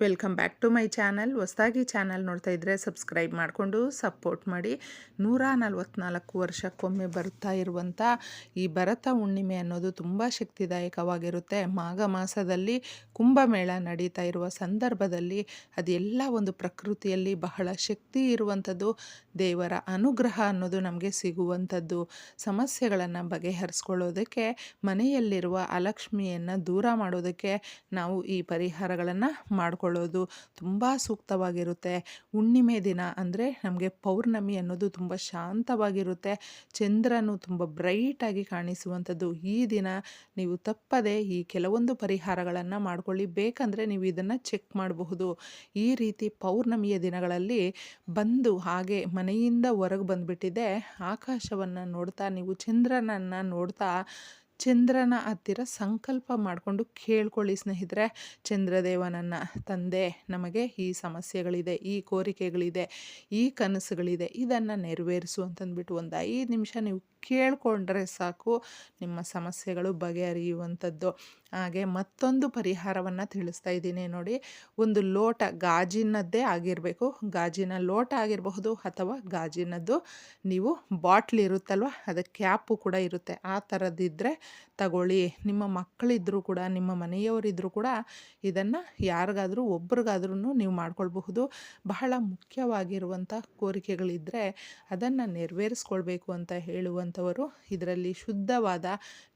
Welcome back to my channel. ಹೊಸದಾಗಿ channel ನೋಡ್ತಾ ಇದ್ದರೆ ಸಬ್ಸ್ಕ್ರೈಬ್ ಮಾಡಿಕೊಂಡು ಸಪೋರ್ಟ್ ಮಾಡಿ. ನೂರ ನಲ್ವತ್ನಾಲ್ಕು ವರ್ಷಕ್ಕೊಮ್ಮೆ ಬರ್ತಾ ಇರುವಂಥ ಈ ಭರತ ಹುಣ್ಣಿಮೆ ಅನ್ನೋದು ತುಂಬ ಶಕ್ತಿದಾಯಕವಾಗಿರುತ್ತೆ. ಮಾಘ ಮಾಸದಲ್ಲಿ ಕುಂಭಮೇಳ ನಡೀತಾ ಇರುವ ಸಂದರ್ಭದಲ್ಲಿ ಅದೆಲ್ಲ ಒಂದು ಪ್ರಕೃತಿಯಲ್ಲಿ ಬಹಳ ಶಕ್ತಿ ಇರುವಂಥದ್ದು, ದೇವರ ಅನುಗ್ರಹ ಅನ್ನೋದು ನಮಗೆ ಸಿಗುವಂಥದ್ದು. ಸಮಸ್ಯೆಗಳನ್ನು ಬಗೆಹರಿಸ್ಕೊಳ್ಳೋದಕ್ಕೆ, ಮನೆಯಲ್ಲಿರುವ ಅಲಕ್ಷ್ಮಿಯನ್ನು ದೂರ ಮಾಡೋದಕ್ಕೆ ನಾವು ಈ ಪರಿಹಾರಗಳನ್ನು ಮಾಡ್ಕೊಳ್ಳೋದು ತುಂಬ ಸೂಕ್ತವಾಗಿರುತ್ತೆ. ಹುಣ್ಣಿಮೆ ದಿನ ಅಂದರೆ ನಮಗೆ ಪೌರ್ಣಮಿ ಅನ್ನೋದು ತುಂಬ ಶಾಂತವಾಗಿರುತ್ತೆ. ಚಂದ್ರನು ತುಂಬ ಬ್ರೈಟಾಗಿ ಕಾಣಿಸುವಂಥದ್ದು ಈ ದಿನ. ನೀವು ತಪ್ಪದೆ ಈ ಕೆಲವೊಂದು ಪರಿಹಾರಗಳನ್ನು ಮಾಡ್ಕೊಳ್ಳಿ. ಬೇಕಂದರೆ ನೀವು ಇದನ್ನು ಚೆಕ್ ಮಾಡಬಹುದು. ಈ ರೀತಿ ಪೌರ್ಣಮಿಯ ದಿನಗಳಲ್ಲಿ ಬಂದು ಹಾಗೆ ಮನೆಯಿಂದ ಹೊರಗೆ ಬಂದುಬಿಟ್ಟಿದೆ. ಆಕಾಶವನ್ನು ನೋಡ್ತಾ ನೀವು ಚಂದ್ರನನ್ನು ನೋಡ್ತಾ ಚಂದ್ರನ ಹತ್ತಿರ ಸಂಕಲ್ಪ ಮಾಡಿಕೊಂಡು ಕೇಳ್ಕೊಳ್ಳಿ ಸ್ನೇಹಿತರೆ. ಚಂದ್ರದೇವನನ್ನು ತಂದೆ, ನಮಗೆ ಈ ಸಮಸ್ಯೆಗಳಿದೆ, ಈ ಕೋರಿಕೆಗಳಿದೆ, ಈ ಕನಸುಗಳಿದೆ, ಇದನ್ನು ನೆರವೇರಿಸು ಅಂತಂದ್ಬಿಟ್ಟು ಒಂದು ಐದು ನಿಮಿಷ ನೀವು ಕೇಳಿಕೊಂಡ್ರೆ ಸಾಕು ನಿಮ್ಮ ಸಮಸ್ಯೆಗಳು ಬಗೆಹರಿಯುವಂಥದ್ದು. ಹಾಗೆ ಮತ್ತೊಂದು ಪರಿಹಾರವನ್ನು ತಿಳಿಸ್ತಾ ಇದ್ದೀನಿ ನೋಡಿ. ಒಂದು ಲೋಟ ಗಾಜಿನದ್ದೇ ಆಗಿರಬೇಕು. ಗಾಜಿನ ಲೋಟ ಆಗಿರಬಹುದು ಅಥವಾ ಗಾಜಿನದ್ದು ನೀವು ಬಾಟ್ಲ್ ಇರುತ್ತಲ್ವ? ಅದಕ್ಕೆ ಕ್ಯಾಪು ಕೂಡ ಇರುತ್ತೆ. ಆ ಥರದ್ದಿದ್ದರೆ ತಗೊಳ್ಳಿ. ನಿಮ್ಮ ಮಕ್ಕಳಿದ್ದರೂ ಕೂಡ, ನಿಮ್ಮ ಮನೆಯವರಿದ್ದರೂ ಕೂಡ ಇದನ್ನು ಯಾರಿಗಾದರೂ ಒಬ್ರಿಗಾದ್ರೂ ನೀವು ಮಾಡ್ಕೊಳ್ಬಹುದು. ಬಹಳ ಮುಖ್ಯವಾಗಿರುವಂಥ ಕೋರಿಕೆಗಳಿದ್ದರೆ ಅದನ್ನು ನೆರವೇರಿಸ್ಕೊಳ್ಬೇಕು ಅಂತ ಹೇಳುವಂಥವರು ಇದರಲ್ಲಿ ಶುದ್ಧವಾದ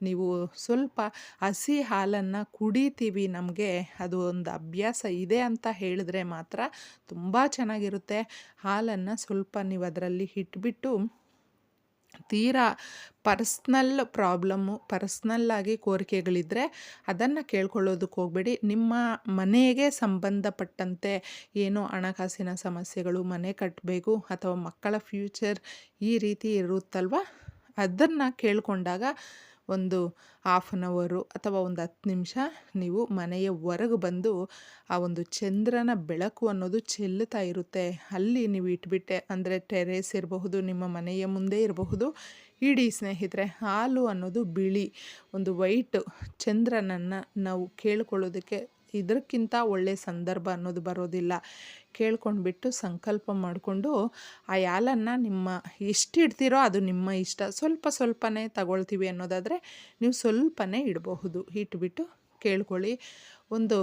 ನೀವು ಸ್ವಲ್ಪ ಹಸಿ ಹಾಲನ್ನು ಕುಡಿತೀವಿ ನಮಗೆ, ಅದು ಒಂದು ಅಭ್ಯಾಸ ಇದೆ ಅಂತ ಹೇಳಿದ್ರೆ ಮಾತ್ರ ತುಂಬ ಚೆನ್ನಾಗಿರುತ್ತೆ. ಹಾಲನ್ನು ಸ್ವಲ್ಪ ನೀವು ಅದರಲ್ಲಿ ಇಟ್ಬಿಟ್ಟು ತೀರಾ ಪರ್ಸ್ನಲ್ ಪ್ರಾಬ್ಲಮ್ಮು ಪರ್ಸ್ನಲ್ಲಾಗಿ ಕೋರಿಕೆಗಳಿದ್ದರೆ ಅದನ್ನು ಕೇಳ್ಕೊಳ್ಳೋದಕ್ಕೆ ಹೋಗಬೇಡಿ. ನಿಮ್ಮ ಮನೆಗೆ ಸಂಬಂಧಪಟ್ಟಂತೆ ಏನೋ ಹಣಕಾಸಿನ ಸಮಸ್ಯೆಗಳು, ಮನೆ ಕಟ್ಟಬೇಕು ಅಥವಾ ಮಕ್ಕಳ ಫ್ಯೂಚರ್ ಈ ರೀತಿ ಇರುತ್ತಲ್ವ? ಅದನ್ನು ಕೇಳಿಕೊಂಡಾಗ ಒಂದು ಹಾಫ್ ಆನ್ ಅವರು ಅಥವಾ ಒಂದು ಹತ್ತು ನಿಮಿಷ ನೀವು ಮನೆಯ ಹೊರಗೆ ಬಂದು ಆ ಒಂದು ಚಂದ್ರನ ಬೆಳಕು ಅನ್ನೋದು ಚೆಲ್ಲುತ್ತಾ ಇರುತ್ತೆ. ಅಲ್ಲಿ ನೀವು ಇಟ್ಬಿಟ್ಟೆ ಅಂದರೆ ಟೆರೇಸ್ ಇರಬಹುದು, ನಿಮ್ಮ ಮನೆಯ ಮುಂದೆ ಇರಬಹುದು. ಇಡೀ ಸ್ನೇಹಿತರೆ, ಹಾಲು ಅನ್ನೋದು ಬಿಳಿ, ಒಂದು ವೈಟ್ ಚಂದ್ರನನ್ನು ನಾವು ಕೇಳ್ಕೊಳ್ಳೋದಕ್ಕೆ ಇದಕ್ಕಿಂತ ಒಳ್ಳೆಯ ಸಂದರ್ಭ ಅನ್ನೋದು ಬರೋದಿಲ್ಲ. ಕೇಳ್ಕೊಂಡ್ಬಿಟ್ಟು ಸಂಕಲ್ಪ ಮಾಡಿಕೊಂಡು ಆ ಯಾಲನ್ನು ನಿಮ್ಮ ಎಷ್ಟು ಇಡ್ತೀರೋ ಅದು ನಿಮ್ಮ ಇಷ್ಟ. ಸ್ವಲ್ಪ ಸ್ವಲ್ಪನೇ ತಗೊಳ್ತೀವಿ ಅನ್ನೋದಾದರೆ ನೀವು ಸ್ವಲ್ಪನೇ ಇಡಬಹುದು. ಇಟ್ಬಿಟ್ಟು ಕೇಳ್ಕೊಳ್ಳಿ. ಒಂದು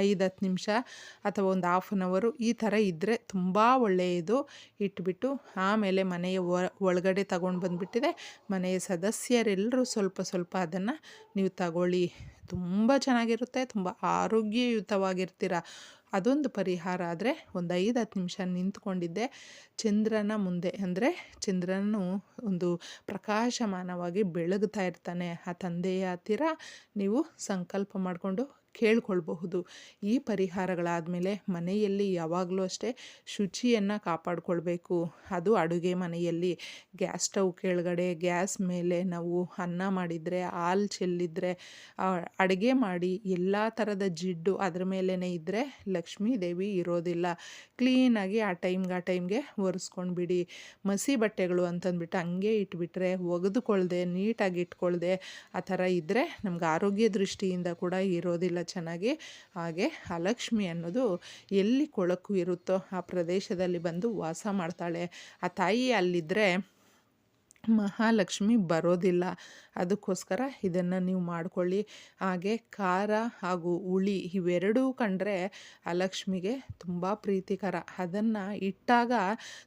ಐದು ಹತ್ತು ನಿಮಿಷ ಅಥವಾ ಒಂದು ಹಾಫ್ ಆನ್ ಅವರು ಈ ಥರ ಇದ್ದರೆ ತುಂಬ ಒಳ್ಳೆಯದು. ಇಟ್ಬಿಟ್ಟು ಆಮೇಲೆ ಮನೆಯ ಒಳಗಡೆ ತಗೊಂಡು ಬಂದುಬಿಟ್ಟಿದೆ. ಮನೆಯ ಸದಸ್ಯರೆಲ್ಲರೂ ಸ್ವಲ್ಪ ಸ್ವಲ್ಪ ಅದನ್ನು ನೀವು ತಗೊಳ್ಳಿ. ತುಂಬ ಚೆನ್ನಾಗಿರುತ್ತೆ. ತುಂಬ ಆರೋಗ್ಯಯುತವಾಗಿರ್ತೀರ. ಅದೊಂದು ಪರಿಹಾರ ಆದರೆ ಒಂದು ಐದು ಹತ್ತು ನಿಮಿಷ ನಿಂತ್ಕೊಂಡಿದ್ದೆ ಚಂದ್ರನ ಮುಂದೆ. ಅಂದರೆ ಚಂದ್ರನು ಒಂದು ಪ್ರಕಾಶಮಾನವಾಗಿ ಬೆಳಗ್ತಾ ಇರ್ತಾನೆ. ಆ ತಂದೆಯ ಹತ್ತಿರ ನೀವು ಸಂಕಲ್ಪ ಮಾಡಿಕೊಂಡು ಕೇಳ್ಕೊಳ್ಬಹುದು. ಈ ಪರಿಹಾರಗಳಾದಮೇಲೆ ಮನೆಯಲ್ಲಿ ಯಾವಾಗಲೂ ಅಷ್ಟೇ ಶುಚಿಯನ್ನು ಕಾಪಾಡಿಕೊಳ್ಬೇಕು. ಅದು ಅಡುಗೆ ಮನೆಯಲ್ಲಿ. ಗ್ಯಾಸ್ ಸ್ಟವ್ ಕೆಳಗಡೆ, ಗ್ಯಾಸ್ ಮೇಲೆ ನಾವು ಅನ್ನ ಮಾಡಿದರೆ, ಹಾಲು ಚೆಲ್ಲಿದ್ರೆ ಅಡುಗೆ ಮಾಡಿ ಎಲ್ಲ ಥರದ ಜಿಡ್ಡು ಅದ್ರ ಮೇಲೇ ಇದ್ದರೆ ಲಕ್ಷ್ಮೀ ದೇವಿ ಇರೋದಿಲ್ಲ ಕ್ಲೀನಾಗಿ ಆ ಟೈಮ್ಗೆ ಆ ಟೈಮ್ಗೆ ಒರೆಸ್ಕೊಂಡ್ಬಿಡಿ. ಮಸಿ ಬಟ್ಟೆಗಳು ಅಂತಂದ್ಬಿಟ್ಟು ಹಂಗೆ ಇಟ್ಬಿಟ್ರೆ, ಒಗೆದುಕೊಳ್ದೆ, ನೀಟಾಗಿ ಇಟ್ಕೊಳ್ದೆ, ಆ ಥರ ಇದ್ದರೆ ನಮ್ಗೆ ಆರೋಗ್ಯ ದೃಷ್ಟಿಯಿಂದ ಕೂಡ ಇರೋದಿಲ್ಲ. ಚೆನ್ನಾಗಿ ಹಾಗೆ ಆ ಲಕ್ಷ್ಮಿ ಅನ್ನೋದು ಎಲ್ಲಿ ಕೊಳಕು ಇರುತ್ತೋ ಆ ಪ್ರದೇಶದಲ್ಲಿ ಬಂದು ವಾಸ ಮಾಡ್ತಾಳೆ. ಆ ತಾಯಿ ಅಲ್ಲಿದ್ದರೆ ಮಹಾಲಕ್ಷ್ಮಿ ಬರೋದಿಲ್ಲ. ಅದಕ್ಕೋಸ್ಕರ ಇದನ್ನು ನೀವು ಮಾಡಿಕೊಳ್ಳಿ. ಹಾಗೆ ಖಾರ ಹಾಗೂ ಹುಳಿ ಇವೆರಡೂ ಕಂಡ್ರೆ ಆ ಲಕ್ಷ್ಮಿಗೆ ತುಂಬ ಪ್ರೀತಿಕರ. ಅದನ್ನು ಇಟ್ಟಾಗ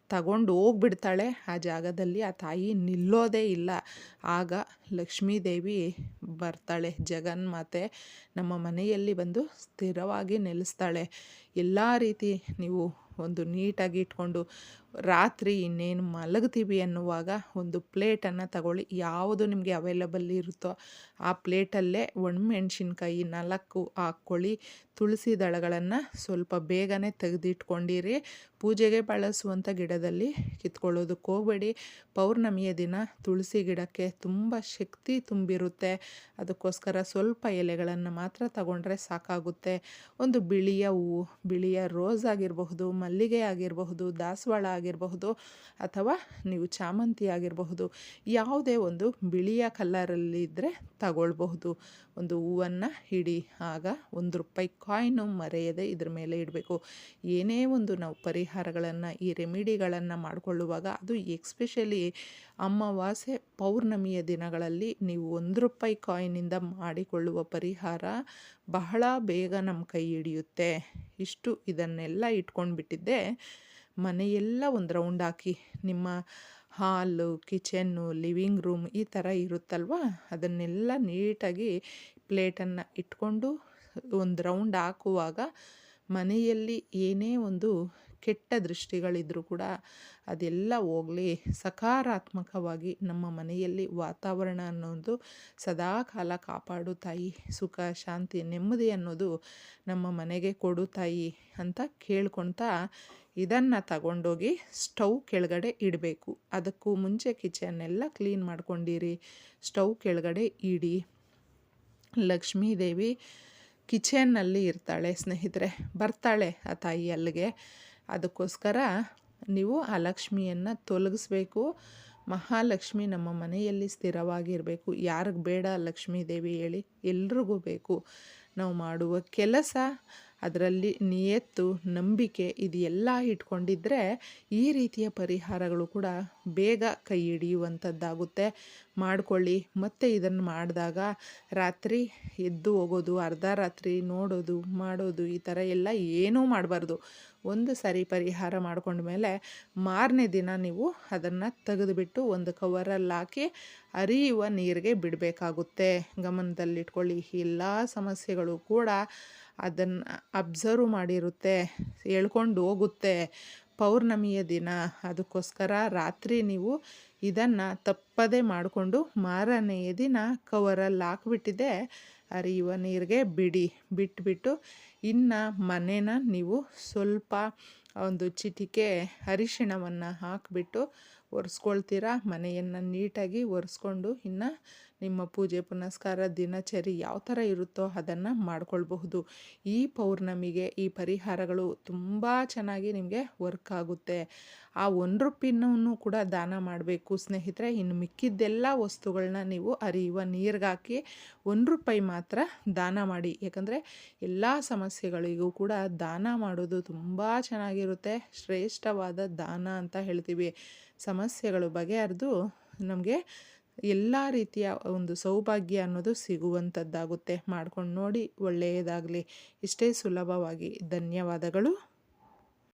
ತಗೊಂಡು ಹೋಗ್ಬಿಡ್ತಾಳೆ. ಆ ಜಾಗದಲ್ಲಿ ಆ ತಾಯಿ ನಿಲ್ಲೋದೇ ಇಲ್ಲ. ಆಗ ಲಕ್ಷ್ಮೀ ದೇವಿ ಬರ್ತಾಳೆ ಜಗನ್ಮಾತೆ ನಮ್ಮ ಮನೆಯಲ್ಲಿ ಬಂದು ಸ್ಥಿರವಾಗಿ ನೆಲೆಸ್ತಾಳೆ. ಎಲ್ಲ ರೀತಿ ನೀವು ಒಂದು ನೀಟಾಗಿ ಇಟ್ಕೊಂಡು ರಾತ್ರಿ ಇನ್ನೇನು ಮಲಗ್ತೀವಿ ಅನ್ನುವಾಗ ಒಂದು ಪ್ಲೇಟನ್ನು ತಗೊಳ್ಳಿ. ಯಾವುದು ನಿಮಗೆ ಅವೈಲಬಲ್ ಇರುತ್ತೋ ಆ ಪ್ಲೇಟಲ್ಲೇ ಒಣಮೆಣ್ಸಿನ್ಕಾಯಿ ನಾಲ್ಕು ಹಾಕ್ಕೊಳ್ಳಿ. ತುಳಸಿ ದಳಗಳನ್ನು ಸ್ವಲ್ಪ ಬೇಗನೆ ತೆಗೆದಿಟ್ಕೊಂಡಿರಿ. ಪೂಜೆಗೆ ಬಳಸುವಂಥ ಗಿಡದಲ್ಲಿ ಕಿತ್ಕೊಳ್ಳೋದಕ್ಕೆ ಹೋಗಬೇಡಿ. ಪೌರ್ಣಮಿಯ ದಿನ ತುಳಸಿ ಗಿಡಕ್ಕೆ ತುಂಬ ಶಕ್ತಿ ತುಂಬಿರುತ್ತೆ. ಅದಕ್ಕೋಸ್ಕರ ಸ್ವಲ್ಪ ಎಲೆಗಳನ್ನು ಮಾತ್ರ ತಗೊಂಡ್ರೆ ಸಾಕಾಗುತ್ತೆ. ಒಂದು ಬಿಳಿಯ ಹೂವು, ಬಿಳಿಯ ರೋಸ್ ಆಗಿರಬಹುದು, ಮಲ್ಲಿಗೆ ಆಗಿರಬಹುದು, ದಾಸವಾಳ ಆಗಿರಬಹುದು ಅಥವಾ ನೀವು ಚಾಮಂತಿ ಆಗಿರಬಹುದು, ಯಾವುದೇ ಒಂದು ಬಿಳಿಯ ಕಲ್ಲರಲ್ಲಿ ಇದ್ದರೆ ತಗೊಳ್ಬಹುದು. ಒಂದು ಹೂವನ್ನು ಹಿಡಿ ಆಗ ಒಂದು ರೂಪಾಯಿ ಕಾಯಿನು ಮರೆಯದೆ ಇದ್ರ ಮೇಲೆ ಇಡಬೇಕು. ಏನೇ ಒಂದು ನಾವು ಪರಿಹಾರಗಳನ್ನು, ಈ ರೆಮಿಡಿಗಳನ್ನು ಮಾಡಿಕೊಳ್ಳುವಾಗ ಅದು ಎಕ್ಸ್ಪೆಷಲಿ ಅಮಾವಾಸ್ಯೆ ಪೌರ್ಣಮಿಯ ದಿನಗಳಲ್ಲಿ ನೀವು ಒಂದು ರೂಪಾಯಿ ಕಾಯಿನಿಂದ ಮಾಡಿಕೊಳ್ಳುವ ಪರಿಹಾರ ಬಹಳ ಬೇಗ ನಮ್ಮ ಕೈ ಹಿಡಿಯುತ್ತೆ. ಇಷ್ಟು ಇದನ್ನೆಲ್ಲ ಇಟ್ಕೊಂಡು ಬಿಟ್ಟಿದ್ದೆ ಮನೆಯೆಲ್ಲ ಒಂದು ರೌಂಡ್ ಹಾಕಿ ನಿಮ್ಮ ಹಾಲು, ಕಿಚನ್ನು, ಲಿವಿಂಗ್ ರೂಮ್ ಈ ಥರ ಇರುತ್ತಲ್ವ? ಅದನ್ನೆಲ್ಲ ನೀಟಾಗಿ ಪ್ಲೇಟನ್ನು ಇಟ್ಕೊಂಡು ಒಂದು ರೌಂಡ್ ಹಾಕುವಾಗ ಮನೆಯಲ್ಲಿ ಏನೇ ಒಂದು ಕೆಟ್ಟ ದೃಷ್ಟಿಗಳಿದ್ರೂ ಕೂಡ ಅದೆಲ್ಲ ಹೋಗಲಿ, ಸಕಾರಾತ್ಮಕವಾಗಿ ನಮ್ಮ ಮನೆಯಲ್ಲಿ ವಾತಾವರಣ ಅನ್ನೋದು ಸದಾ ಕಾಲ ಕಾಪಾಡು ತಾಯಿ. ಸುಖ, ಶಾಂತಿ, ನೆಮ್ಮದಿ ಅನ್ನೋದು ನಮ್ಮ ಮನೆಗೆ ಕೊಡು ತಾಯಿ ಅಂತ ಕೇಳ್ಕೊಳ್ತಾ ಇದನ್ನು ತಗೊಂಡೋಗಿ ಸ್ಟವ್ ಕೆಳಗಡೆ ಇಡಬೇಕು. ಅದಕ್ಕೂ ಮುಂಚೆ ಕಿಚನ್ನೆಲ್ಲ ಕ್ಲೀನ್ ಮಾಡ್ಕೊಂಡಿರಿ. ಸ್ಟವ್ ಕೆಳಗಡೆ ಇಡಿ. ಲಕ್ಷ್ಮೀ ದೇವಿ ಕಿಚನ್ನಲ್ಲಿ ಇರ್ತಾಳೆ ಸ್ನೇಹಿತರೆ. ಬರ್ತಾಳೆ ಆ ತಾಯಿ ಅಲ್ಲಿಗೆ. ಅದಕ್ಕೋಸ್ಕರ ನೀವು ಆ ಲಕ್ಷ್ಮಿಯನ್ನು ತೊಲಗಿಸ್ಬೇಕು. ಮಹಾಲಕ್ಷ್ಮಿ ನಮ್ಮ ಮನೆಯಲ್ಲಿ ಸ್ಥಿರವಾಗಿರಬೇಕು. ಯಾರಿಗೆ ಬೇಡ ಲಕ್ಷ್ಮೀ ದೇವಿ ಹೇಳಿ ಎಲ್ರಿಗೂ ಬೇಕು. ನಾವು ಮಾಡುವ ಕೆಲಸ ಅದರಲ್ಲಿ ನಿಯತ್ತು, ನಂಬಿಕೆ ಇದೆಲ್ಲ ಇಟ್ಕೊಂಡಿದ್ದರೆ ಈ ರೀತಿಯ ಪರಿಹಾರಗಳು ಕೂಡ ಬೇಗ ಕೈ ಹಿಡಿಯುವಂಥದ್ದಾಗುತ್ತೆ. ಮಾಡಿಕೊಳ್ಳಿ. ಮತ್ತು ಇದನ್ನು ಮಾಡಿದಾಗ ರಾತ್ರಿ ಎದ್ದು ಹೋಗೋದು, ಅರ್ಧ ರಾತ್ರಿ ನೋಡೋದು, ಮಾಡೋದು ಈ ಥರ ಎಲ್ಲ ಏನೂ ಮಾಡಬಾರ್ದು. ಒಂದು ಸರಿ ಪರಿಹಾರ ಮಾಡ್ಕೊಂಡ್ಮೇಲೆ ಮಾರನೇ ದಿನ ನೀವು ಅದನ್ನು ತೆಗೆದುಬಿಟ್ಟು ಒಂದು ಕವರಲ್ಲಿ ಹಾಕಿ ಹರಿಯುವ ನೀರಿಗೆ ಬಿಡಬೇಕಾಗುತ್ತೆ. ಗಮನದಲ್ಲಿಟ್ಕೊಳ್ಳಿ. ಎಲ್ಲ ಸಮಸ್ಯೆಗಳು ಕೂಡ ಅದನ್ನು ಅಬ್ಸರ್ವ್ ಮಾಡಿರುತ್ತೆ, ಹೇಳ್ಕೊಂಡು ಹೋಗುತ್ತೆ. ಪೌರ್ಣಮಿಯ ದಿನ. ಅದಕ್ಕೋಸ್ಕರ ರಾತ್ರಿ ನೀವು ಇದನ್ನು ತಪ್ಪದೇ ಮಾಡಿಕೊಂಡು ಮಾರನೆಯ ದಿನ ಕವರಲ್ಲಿ ಹಾಕ್ಬಿಟ್ಟಿದೆ ಹರಿಯುವ ನೀರಿಗೆ ಬಿಡಿ. ಬಿಟ್ಬಿಟ್ಟು ಇನ್ನು ಮನೆನ ನೀವು ಸ್ವಲ್ಪ ಒಂದು ಚಿಟಿಕೆ ಅರಿಶಿಣವನ್ನು ಹಾಕಿಬಿಟ್ಟು ಒರೆಸ್ಕೊಳ್ತೀರಾ? ಮನೆಯನ್ನು ನೀಟಾಗಿ ಒರೆಸ್ಕೊಂಡು ಇನ್ನು ನಿಮ್ಮ ಪೂಜೆ ಪುನಸ್ಕಾರ ದಿನಚರಿ ಯಾವ ಥರ ಇರುತ್ತೋ ಅದನ್ನು ಮಾಡ್ಕೊಳ್ಬಹುದು. ಈ ಪೌರ್ಣಮಿಗೆ ಈ ಪರಿಹಾರಗಳು ತುಂಬ ಚೆನ್ನಾಗಿ ನಿಮಗೆ ವರ್ಕ್ ಆಗುತ್ತೆ. ಆ ಒಂದು ರೂಪಿನೂ ಕೂಡ ದಾನ ಮಾಡಬೇಕು. ಸ್ನೇಹಿತರೆ, ಇನ್ನು ಮಿಕ್ಕಿದ್ದೆಲ್ಲ ವಸ್ತುಗಳನ್ನ ನೀವು ಅರಿಯುವ ನೀರಿಗಾಕಿ ಒಂದು ರೂಪಾಯಿ ಮಾತ್ರ ದಾನ ಮಾಡಿ. ಯಾಕಂದರೆ ಎಲ್ಲ ಸಮಸ್ಯೆಗಳಿಗೂ ಕೂಡ ದಾನ ಮಾಡೋದು ತುಂಬ ಚೆನ್ನಾಗಿರುತ್ತೆ. ಶ್ರೇಷ್ಠವಾದ ದಾನ ಅಂತ ಹೇಳ್ತೀವಿ. ಸಮಸ್ಯೆಗಳು ಬಗೆಹರಿದು ನಮಗೆ ಎಲ್ಲ ರೀತಿಯ ಒಂದು ಸೌಭಾಗ್ಯ ಅನ್ನೋದು ಸಿಗುವಂಥದ್ದಾಗುತ್ತೆ. ಮಾಡ್ಕೊಂಡು ನೋಡಿ ಒಳ್ಳೆಯದಾಗಲಿ. ಇಷ್ಟೇ ಸುಲಭವಾಗಿ. ಧನ್ಯವಾದಗಳು.